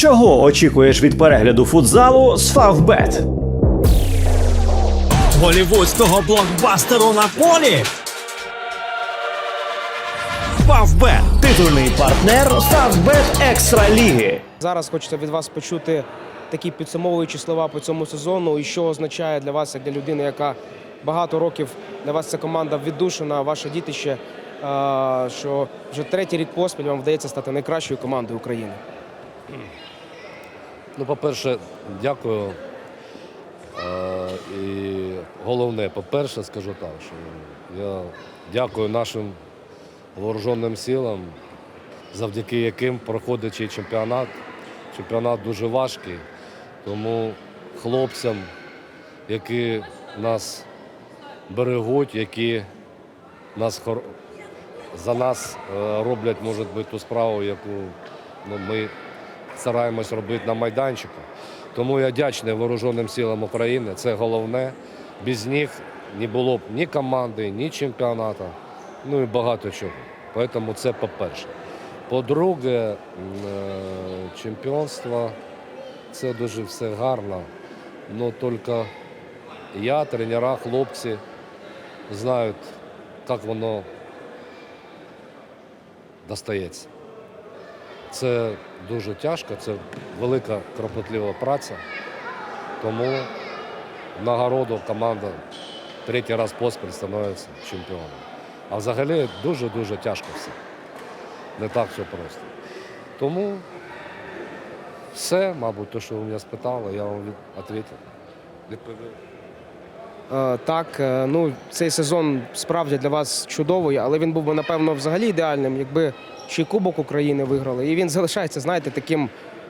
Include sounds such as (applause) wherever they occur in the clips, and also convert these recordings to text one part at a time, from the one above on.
Чого очікуєш від перегляду футзалу з Фавбет? голівудського блокбастеру на полі. Фавбет Титульний партнер Фавбет Екстра Ліги. Зараз хочеться від вас почути такі підсумовуючі слова по цьому сезону, і що означає для вас, як для людини, яка багато років для вас ця команда віддушена, ваше дітище, що вже третій рік поспіль вам вдається стати найкращою командою України. Ну, по-перше, дякую. Е, і головне, по-перше, скажу так, що я дякую нашим вооруженим силам, завдяки яким проходить цей чемпіонат. Чемпіонат дуже важкий, тому хлопцям, які нас берегуть, які нас за нас е, роблять, може бути, ту справу, яку ну, ми стараємось робити на майданчику. Тому я вдячний Вооруженим силам України. Це головне. Без них не було б ні команди, ні чемпіонату, ну і багато чого. Тому це по-перше. По-друге, е, чемпіонство це дуже все гарно. але тільки я, тренера, хлопці знають, як воно достається. Це дуже тяжко, це велика кропотлива праця. Тому нагороду команда третій раз поспіль становиться чемпіоном. А взагалі дуже-дуже тяжко все. Не так все просто. Тому все, мабуть, те, що ви мене спитали, я вам від- відповів. Відповів. Е, Так, е, ну цей сезон справді для вас чудовий, але він був би напевно взагалі ідеальним, якби ще й Кубок України виграли. І він залишається, знаєте, таким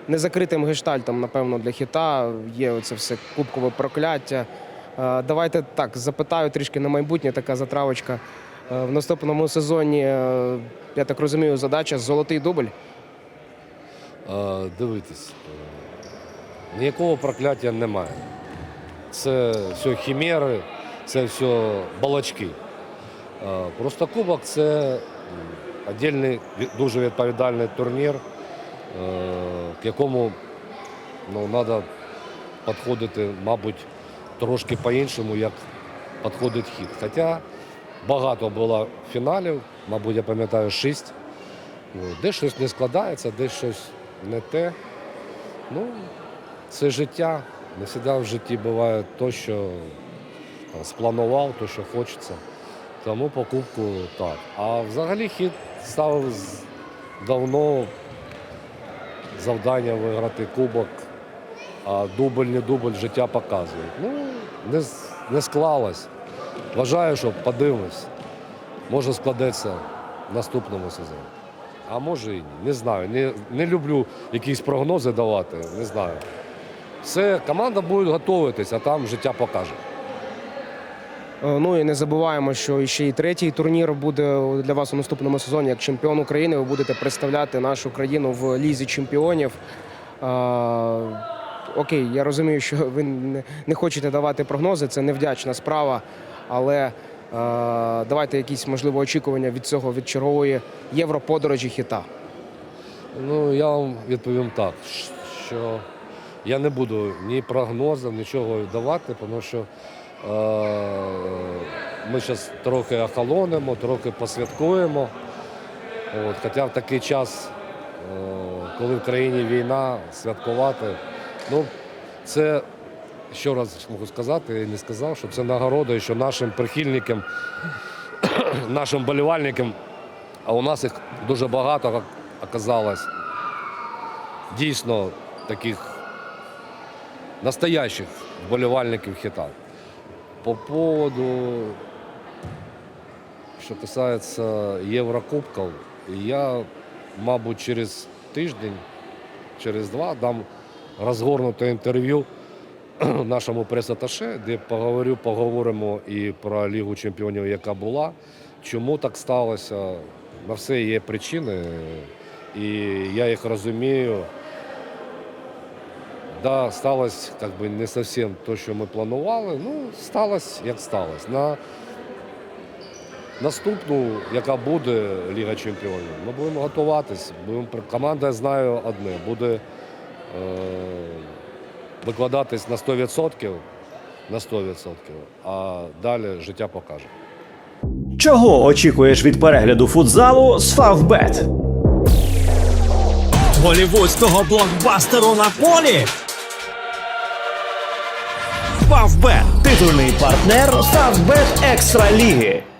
незакритим гештальтом, напевно, для хіта. Є оце все кубкове прокляття. Е, Давайте так запитаю трішки на майбутнє, така затравочка. Е, В наступному сезоні, е, я так розумію, задача золотий дубль. Дивитись, ніякого прокляття немає. Це все хімери, це все балачки. Просто кубок це віддільний, дуже відповідальний турнір, е, к якому ну, треба підходити, мабуть, трошки по-іншому, як підходить хід. Хоча багато було фіналів, мабуть, я пам'ятаю, шість. Ну, Де щось не складається, де щось не те. Ну, це життя. Не завжди в житті буває то, що там, спланував, то, що хочеться. Тому покупку так. А взагалі хід ставив давно завдання виграти кубок, а дубль, не дубль життя показує. Ну, не, не склалось. Вважаю, що подивимось. Може складеться в наступному сезоні. А може і ні. Не знаю. Не, не люблю якісь прогнози давати. Не знаю. Все, команда буде готуватися, а там життя покаже. Е, Ну і не забуваємо, що ще і третій турнір буде для вас у наступному сезоні. Як чемпіон України, ви будете представляти нашу країну в лізі чемпіонів. Е, Окей, я розумію, що ви не- хочете давати прогнози, це невдячна справа. Але е, давайте якісь можливо очікування від цього від чергової європодорожі хіта. Ну, я вам відповім так, що я не буду ні прогнозів, нічого давати, тому що ми зараз трохи охолонемо, трохи посвяткуємо. От, хоча в такий час, е, коли в країні війна, святкувати, ну, це, ще раз можу сказати, я не сказав, що це нагорода, що нашим прихильникам, (coughs) нашим болівальникам, а у нас їх дуже багато оказалось, дійсно таких настоящих вболівальників хита. По поводу, що касається Єврокубків, я, мабуть, через тиждень, через два дам розгорнуте інтерв'ю (clears throat) нашому прес-аташе, де поговорю, поговоримо і про Лігу чемпіонів, яка була. Чому так сталося? На все є причини, і я їх розумію. Да, сталося как бы, не совсем то, що ми планували. Ну, сталося, як сталося. На наступну, яка буде Ліга Чемпіонів, ми будемо готуватись. Будемо... Команда, я знаю, одне, буде е... викладатись на 100%, на 100%, а далі життя покаже. Чого очікуєш від перегляду футзалу з Фавбет? Голівудського блокбастеру на полі Фавбет, титульний партнер Фавбет Екстра Ліги.